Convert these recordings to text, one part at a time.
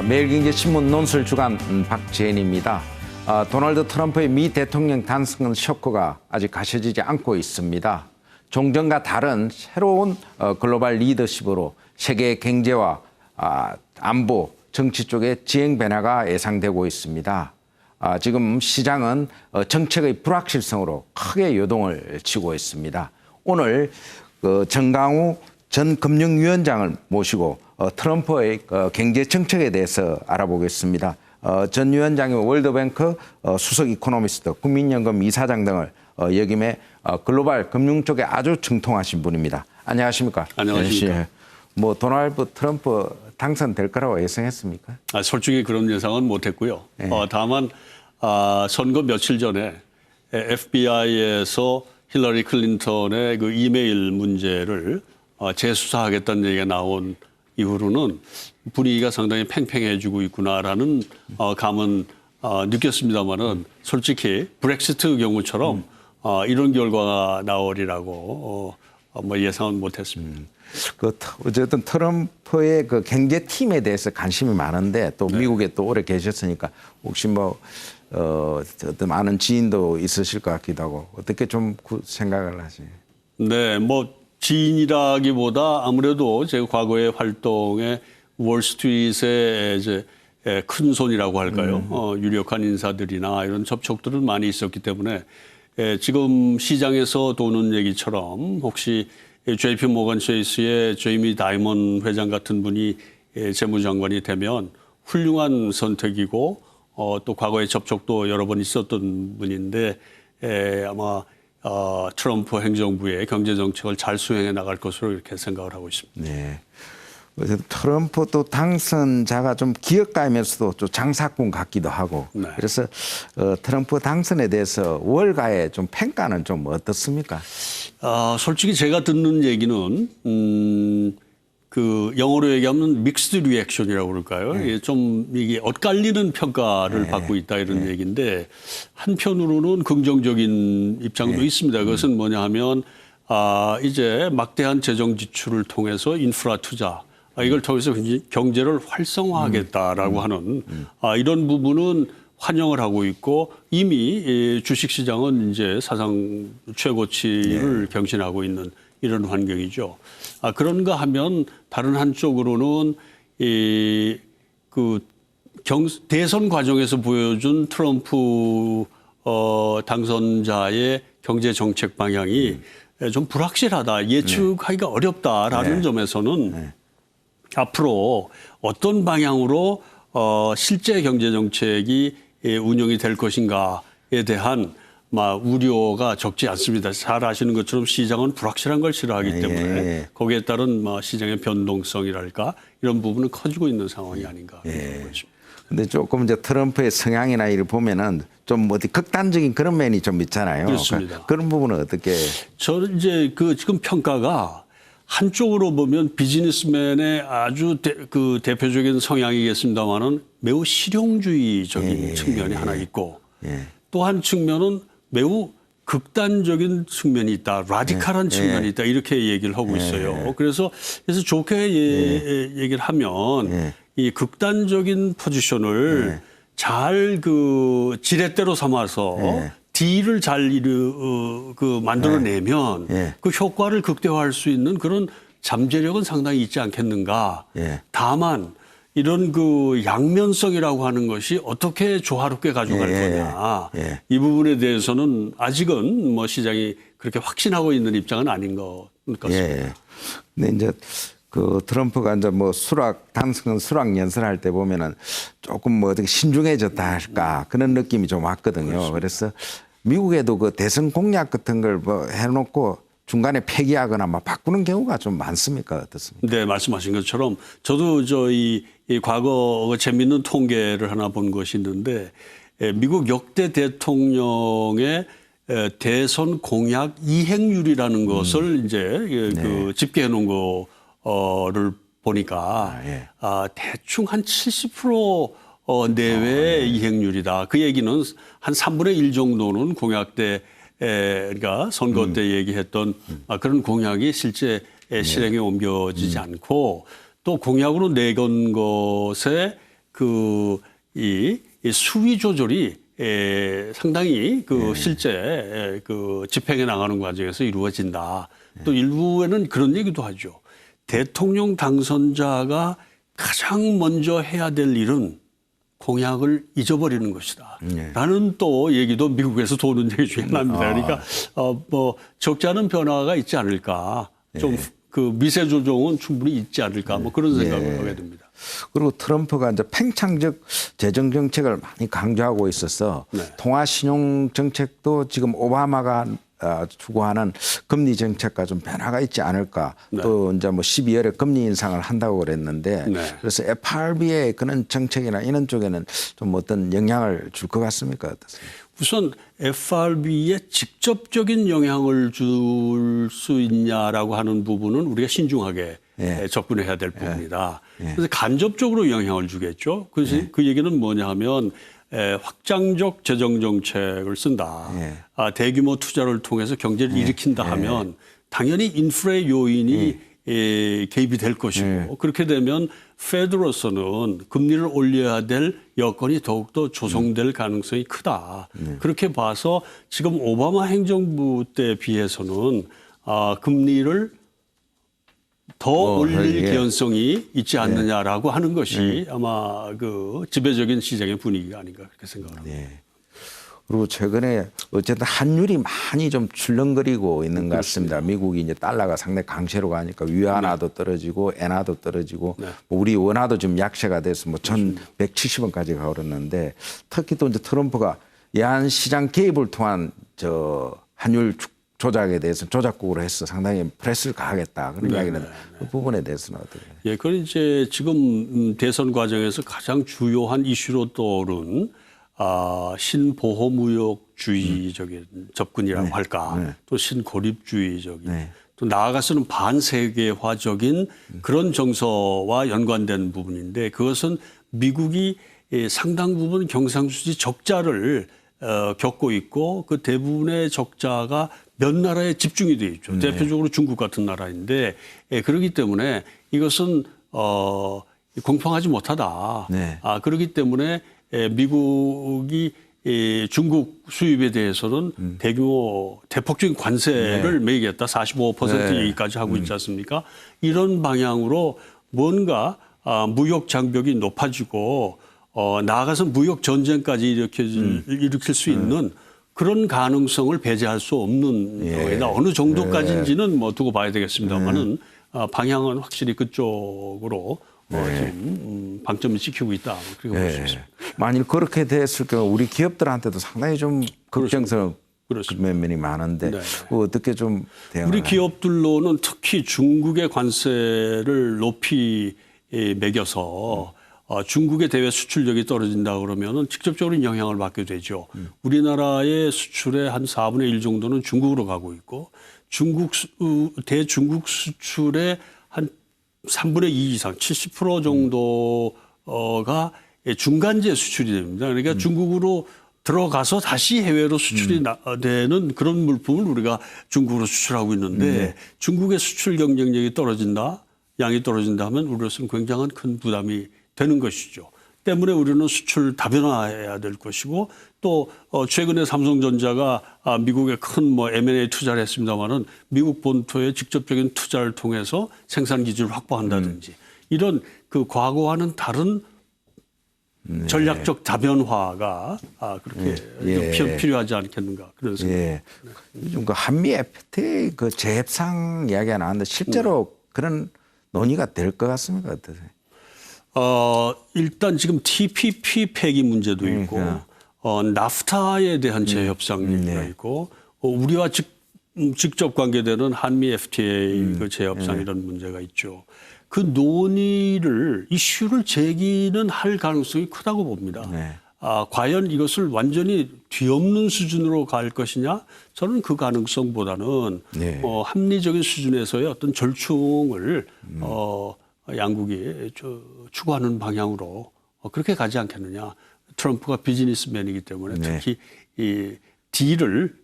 아, 매일경제 신문 논술 주간 음, 박재인입니다. 아, 도널드 트럼프의 미 대통령 탄생 쇼크가 아직 가셔지지 않고 있습니다. 종전과 다른 새로운 어, 글로벌 리더십으로 세계 경제와 아, 안보, 정치 쪽의 지행 변화가 예상되고 있습니다. 아, 지금 시장은 어, 정책의 불확실성으로 크게 요동을 치고 있습니다. 오늘 그 정강우 전 금융위원장을 모시고 어, 트럼프의 어, 경제 정책에 대해서 알아보겠습니다. 어, 전 위원장이 월드뱅크 어, 수석 이코노미스트, 국민연금 이사장 등을 어, 역임해 어, 글로벌 금융 쪽에 아주 정통하신 분입니다. 안녕하십니까? 안녕하십니까? 예, 씨. 뭐 도널드 트럼프 당선될 거라고 예상했습니까? 아, 솔직히 그런 예상은 못했고요. 어, 다만 아, 선거 며칠 전에 FBI에서 힐러리 클린턴의 그 이메일 문제를 어, 재수사하겠다는 얘기가 나온 이후로는 분위기가 상당히 팽팽해지고 있구나라는 어, 감은 어, 느꼈습니다만은 솔직히 브렉시트 경우처럼 어, 이런 결과가 나오리라고 어, 어, 뭐 예상은 못했습니다. 그 트- 어쨌든 트럼프의 그 경제 팀에 대해서 관심이 많은데 또 미국에 또 오래 계셨으니까 혹시 뭐 어, 어떤 많은 지인도 있으실 것 같기도 하고 어떻게 좀 구- 생각을 하세요? 네, 뭐 지인이라기보다 아무래도 제가 과거의 활동에 월스트리트의 이제 에, 큰 손이라고 할까요? 어, 유력한 인사들이나 이런 접촉들은 많이 있었기 때문에 에, 지금 시장에서 도는 얘기처럼 혹시 JP 모건 체이스의 제이미 다이먼 회장 같은 분이 에, 재무장관이 되면 훌륭한 선택이고 어, 또 과거에 접촉도 여러 번 있었던 분인데 에, 아마 어, 트럼프 행정부의 경제 정책을 잘 수행해 나갈 것으로 이렇게 생각을 하고 있습니다. 네. 트럼프 또 당선자가 좀 기업가이면서도 좀 장사꾼 같기도 하고 네. 그래서 어, 트럼프 당선에 대해서 월가의 좀 평가는 좀 어떻습니까? 아, 솔직히 제가 듣는 얘기는 음, 그 영어로 얘기하면 믹스드 리액션이라고 그럴까요? 네. 이게 좀 이게 엇갈리는 평가를 받고 있다 이런 네. 얘기인데 한편으로는 긍정적인 입장도 네. 있습니다. 음. 그것은 뭐냐 하면 아, 이제 막대한 재정 지출을 통해서 인프라 투자 아, 이걸 통해서 굉장히 경제를 활성화하겠다라고 음. 하는 아, 이런 부분은 환영을 하고 있고 이미 이 주식 시장은 이제 사상 최고치를 네. 경신하고 있는 이런 환경이죠. 아, 그런가 하면 다른 한쪽으로는 이 그 경 대선 과정에서 보여준 트럼프 어, 당선자의 경제 정책 방향이 좀 불확실하다, 예측하기가 어렵다라는 네. 점에서는 앞으로 어떤 방향으로 어, 실제 경제 정책이 예, 운영이 될 것인가에 대한 막 우려가 적지 않습니다. 잘 아시는 것처럼 시장은 불확실한 걸 싫어하기 예, 때문에 예. 거기에 따른 뭐 시장의 변동성이랄까 이런 부분은 커지고 있는 상황이 아닌가 예. 보고 있습니다. 근데 조금 이제 트럼프의 성향이나 이를 보면은 좀 어디 극단적인 그런 면이 좀 있잖아요. 그렇습니다. 그런 부분은 어떻게 저는 이제 그 지금 평가가 한쪽으로 보면 비즈니스맨의 아주 대, 그 대표적인 성향이겠습니다만은 매우 실용주의적인 측면이 하나 있고 예. 또한 측면은 매우 극단적인 측면이 있다, 라디칼한 측면이 있다 이렇게 얘기를 하고 있어요. 그래서 그래서 좋게 예, 얘기를 하면 이 극단적인 포지션을 잘 그 지렛대로 삼아서 딜을 잘 이르, 어, 그 만들어내면 예. 그 효과를 극대화할 수 있는 그런 잠재력은 상당히 있지 않겠는가. 예. 다만 이런 그 양면성이라고 하는 것이 어떻게 조화롭게 가져갈 예, 거냐. 예. 이 부분에 대해서는 아직은 뭐 시장이 그렇게 확신하고 있는 입장은 아닌 것 같습니다. 예. 근데 이제 그 트럼프가 이제 뭐 수락 당선 수락 연설할 때 보면은 조금 뭐 어떻게 신중해졌다 할까 그런 느낌이 좀 왔거든요. 그래서 미국에도 그 대선 공약 같은 걸 뭐 해놓고 중간에 폐기하거나 막 바꾸는 경우가 좀 많습니까 어떻습니까? 네, 말씀하신 것처럼 저도 저희 이 과거 재밌는 통계를 하나 본 것이 있는데 에, 미국 역대 대통령의 에, 대선 공약 이행률이라는 것을 이제 예, 그 집계해 놓은 거를 보니까 예. 아, 대충 한 70% 어, 내외의 이행률이다. 그 얘기는 한 3분의 1 정도는 공약 때 에, 그러니까 선거 때 얘기했던 아, 그런 공약이 실제 에, 실행에 옮겨지지 않고 또 공약으로 내건 것에 그이 이 수위 조절이 에, 상당히 그 실제 에, 그 집행해 나가는 과정에서 이루어진다. 또 일부에는 그런 얘기도 하죠. 대통령 당선자가 가장 먼저 해야 될 일은 공약을 잊어버리는 것이다. 라는 또 얘기도 미국에서 도는 얘기 중에 하나입니다. 그러니까 어, 뭐 적지 않은 변화가 있지 않을까. 좀 그 미세 조정은 충분히 있지 않을까. 뭐 그런 생각을 하게 됩니다. 그리고 트럼프가 이제 팽창적 재정 정책을 많이 강조하고 있어서 네. 통화 신용 정책도 지금 오바마가 어, 추구하는 금리 정책과 좀 변화가 있지 않을까. 또 이제 뭐 12월에 금리 인상을 한다고 그랬는데 네. 그래서 FRB의 그런 정책이나 이런 쪽에는 좀 어떤 영향을 줄 것 같습니까? 어떻습니까? 우선 FRB에 직접적인 영향을 줄 수 있냐라고 하는 부분은 우리가 신중하게 예. 접근해야 될 부분이다. 그래서 간접적으로 영향을 주겠죠. 그래서 예. 그 얘기는 뭐냐 하면 에, 확장적 재정 정책을 쓴다. 예. 아, 대규모 투자를 통해서 경제를 일으킨다 하면 당연히 인프레 요인이 에, 개입이 될 것이고 그렇게 되면 페드로서는 금리를 올려야 될 여건이 더욱더 조성될 가능성이 크다. 그렇게 봐서 지금 오바마 행정부 때 비해서는 아, 금리를 더 올릴 예. 개연성이 있지 않느냐라고 하는 것이 아마 그 지배적인 시장의 분위기가 아닌가 그렇게 생각합니다. 예. 그리고 최근에 어쨌든 환율이 많이 좀 출렁거리고 있는 것 같습니다. 미국이 이제 달러가 상당히 강세로 가니까 위안화도 떨어지고 엔화도 떨어지고 뭐 우리 원화도 좀 약세가 돼서 뭐 1,170원까지 가오르는데 특히 또 이제 트럼프가 야한 시장 개입을 통한 저 환율 주- 조작에 대해서 조작국으로 해서 상당히 프레스를 가하겠다 그런 이야기는 그 부분에 대해서는 어떻게? 예, 그건 이제 지금 음, 대선 과정에서 가장 주요한 이슈로 떠오른 아, 신보호무역주의적인 접근이라고 할까, 또 신고립주의적인, 네. 또 나아가서는 반세계화적인 그런 정서와 연관된 부분인데 그것은 미국이 예, 상당 부분 경상수지 적자를 어, 겪고 있고 그 대부분의 적자가 몇 나라에 집중이 되어 있죠. 대표적으로 중국 같은 나라인데 예, 그렇기 때문에 이것은 어, 공평하지 못하다. 네. 아, 그렇기 때문에 에, 미국이 이 중국 수입에 대해서는 대규모 대폭적인 관세를 매기겠다. 45% 네. 얘기까지 하고 있지 않습니까? 이런 방향으로 뭔가 아, 무역 장벽이 높아지고 어, 나아가서 무역 전쟁까지 일으킬, 일으킬 수 있는 그런 가능성을 배제할 수 없는 거에다 어느 정도까지인지는 뭐 두고 봐야 되겠습니다만은 아, 방향은 확실히 그쪽으로 어, 지금 음, 방점을 찍히고 있다. 뭐 그렇게 볼수 예. 있습니다. 만일 그렇게 됐을 경우 우리 기업들한테도 상당히 좀 걱정스러운 그렇습니다. 면이 많은데 네. 어떻게 좀 우리 기업들로는 특히 중국의 관세를 높이 예, 매겨서 어, 중국의 대외 수출력이 떨어진다 그러면은 직접적으로 영향을 받게 되죠. 우리나라의 수출의 한 4분의 1 정도는 중국으로 가고 있고 중국 수, 어, 대중국 수출의 한 3분의 2 이상 70% 정도가 중간재 수출이 됩니다. 그러니까 중국으로 들어가서 다시 해외로 수출이 나- 되는 그런 물품을 우리가 중국으로 수출하고 있는데 중국의 수출 경쟁력이 떨어진다, 양이 떨어진다 하면 우리로서는 굉장한 큰 부담이 되는 것이죠. 때문에 우리는 수출 다변화해야 될 것이고 또 어, 최근에 삼성전자가 아, 미국에 큰 뭐 M&A 투자를 했습니다마는 미국 본토에 직접적인 투자를 통해서 생산 기지를 확보한다든지 이런 그 과거와는 다른 전략적 다변화가 아, 그렇게 예. 좀 필- 필요하지 않겠는가 그런 생각. 예. 요즘 그 한미 FTA 그 재협상 이야기가 나왔는데 실제로 그런 논의가 될 것 같습니까? 어떠세요? 어, 일단 지금 TPP 폐기 문제도 네, 있고, 그냥. 어, 나프타에 대한 재협상 네. 얘기가 있고, 어, 우리와 직, 음, 직접 관계되는 한미 FTA 음. 그 재협상 네. 이런 문제가 있죠. 그 논의를, 이슈를 제기는 할 가능성이 크다고 봅니다. 네. 아, 과연 이것을 완전히 뒤엎는 수준으로 갈 것이냐? 저는 그 가능성보다는 네. 어, 합리적인 수준에서의 어떤 절충을 어, 양국이 저, 추구하는 방향으로 어, 그렇게 가지 않겠느냐. 트럼프가 비즈니스맨이기 때문에 네. 특히 이 딜을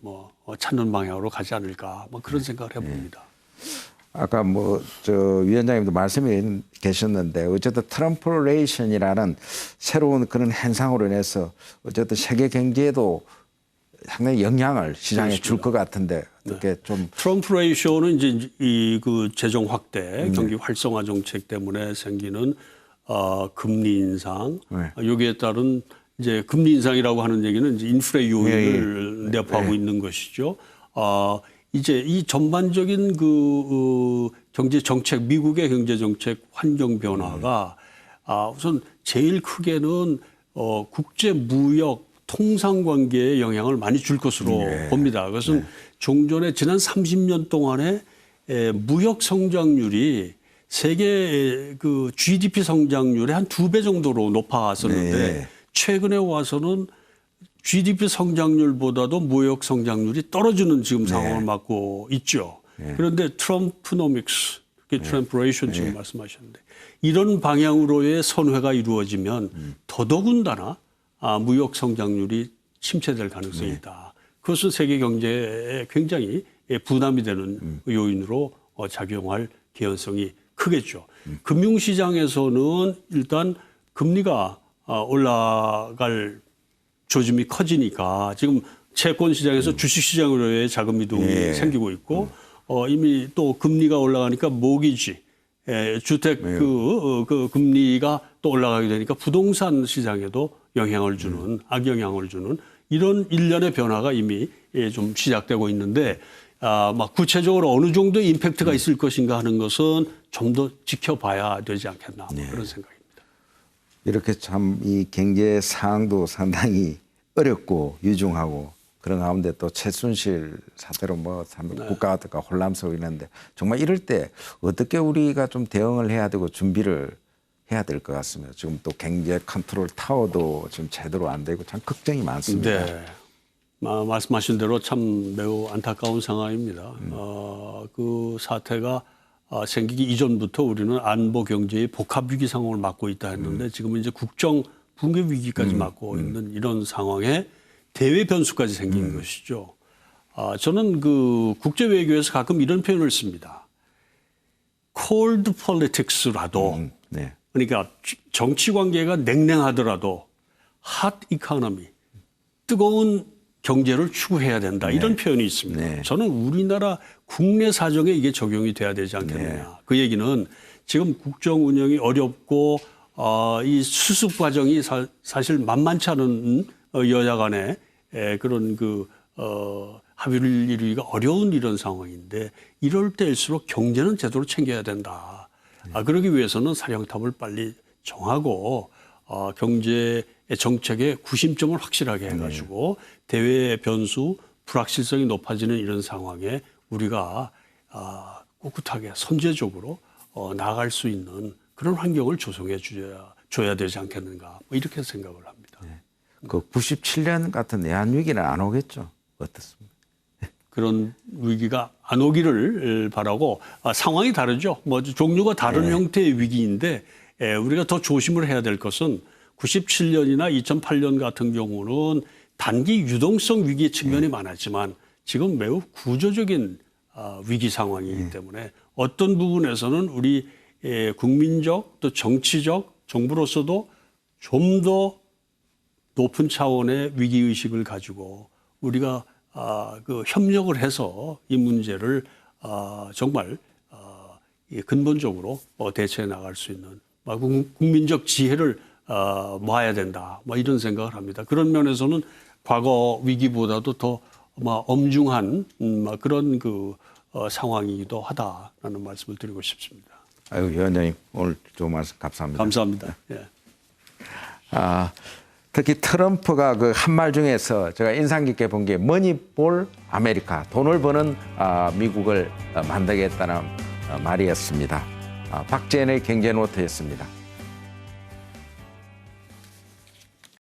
뭐 어, 찾는 방향으로 가지 않을까. 뭐 그런 생각을 해봅니다. 아까 뭐 저 위원장님도 말씀이 계셨는데 어쨌든 트럼프레이션이라는 새로운 그런 현상으로 인해서 어쨌든 세계 경제에도 상당히 영향을 시장에 줄 것 같은데 어떻게 좀 트럼프 레이쇼는 이제 이 그 재정 확대, 네. 경기 활성화 정책 때문에 생기는 어, 금리 인상, 네. 어, 여기에 따른 이제 금리 인상이라고 하는 얘기는 이제 인플레 요인을 예, 내포하고 있는 것이죠. 어, 이제 이 전반적인 그 어, 경제 정책, 미국의 경제 정책 환경 변화가 아, 우선 제일 크게는 어, 국제 무역 통상 관계에 영향을 많이 줄 것으로 봅니다. 그것은 종전에 지난 30년 동안에 에, 무역 성장률이 세계 그 GDP 성장률의 한 두 배 정도로 높았었는데 네. 최근에 와서는 GDP 성장률보다도 무역 성장률이 떨어지는 지금 상황을 맞고 있죠. 그런데 트럼프노믹스, 트럼프레이션 지금 말씀하셨는데 이런 방향으로의 선회가 이루어지면 더더군다나 아, 무역 성장률이 침체될 가능성이 있다. 그것은 세계 경제에 굉장히 예, 부담이 되는 요인으로 어, 작용할 개연성이 크겠죠. 금융시장에서는 일단 금리가 아, 올라갈 조짐이 커지니까 지금 채권 시장에서 주식 시장으로의 자금 이동이 생기고 있고 어, 이미 또 금리가 올라가니까 모기지 에, 주택 그, 어, 그 금리가 또 올라가게 되니까 부동산 시장에도 영향을 주는 악영향을 주는 이런 일련의 변화가 이미 예, 좀 시작되고 있는데 아, 막 구체적으로 어느 정도의 임팩트가 있을 것인가 하는 것은 좀 더 지켜봐야 되지 않겠나 뭐 그런 생각입니다. 이렇게 참 이 경제 상황도 상당히 어렵고 유중하고 그런 가운데 또 최순실 사태로 뭐참 국가가 혼란 속에 있는데 정말 이럴 때 어떻게 우리가 좀 대응을 해야 되고 준비를 해야 될 것 같습니다. 지금 또 경제 컨트롤 타워도 지금 제대로 안 되고 참 걱정이 많습니다. 네. 마- 말씀하신 대로 참 매우 안타까운 상황입니다. 어, 그 사태가 아, 생기기 이전부터 우리는 안보 경제의 복합 위기 상황을 맞고 있다 했는데 지금은 이제 국정 붕괴 위기까지 맞고 있는 이런 상황에 대외 변수까지 생긴 것이죠. 아, 저는 그 국제 외교에서 가끔 이런 표현을 씁니다. 콜드 폴리틱스라도 네. 그러니까 정치 관계가 냉랭하더라도 핫 이코노미 뜨거운 경제를 추구해야 된다 이런 표현이 있습니다. 네. 저는 우리나라 국내 사정에 이게 적용이 돼야 되지 않겠느냐. 네. 그 얘기는 지금 국정 운영이 어렵고 어, 이 수습 과정이 사, 실 만만치 않은 어, 여야 간의 에, 그런 그 어, 합의를 이루기가 어려운 이런 상황인데 이럴 때일수록 경제는 제대로 챙겨야 된다. 아, 그러기 위해서는 사령탑을 빨리 정하고 어, 경제의 정책의 구심점을 확실하게 해가지고 대외 변수 불확실성이 높아지는 이런 상황에 우리가 아, 꿋꿋하게 선제적으로 어, 나아갈 수 있는 그런 환경을 조성해 줘야, 줘야 되지 않겠는가 뭐 이렇게 생각을 합니다. 그 97년 같은 내한 위기는 안 오겠죠. 어떻습니까? 그런 위기가 안 오기를 바라고 아, 상황이 다르죠. 뭐 종류가 다른 형태의 위기인데 에, 우리가 더 조심을 해야 될 것은 97년이나 2008년 같은 경우는 단기 유동성 위기의 측면이 많았지만 지금 매우 구조적인 아, 위기 상황이기 때문에 어떤 부분에서는 우리 에, 국민적 또 정치적 정부로서도 좀 더 높은 차원의 위기 의식을 가지고 우리가 아, 그 협력을 해서 이 문제를 아, 정말 아, 이 근본적으로 어, 대처해 나갈 수 있는 막 국- 국민적 지혜를 아, 모아야 된다. 뭐 이런 생각을 합니다. 그런 면에서는 과거 위기보다도 더막 엄중한 음, 막 그런 그 어, 상황이기도 하다라는 말씀을 드리고 싶습니다. 아유 위원장님 오늘 좋은 말씀 감사합니다. 감사합니다. 예. 아, 특히 트럼프가 그 한 말 중에서 제가 인상 깊게 본 게 머니볼 아메리카 돈을 버는 아, 미국을 어, 만들겠다는 어, 말이었습니다. 아, 박재현의 경제노트였습니다.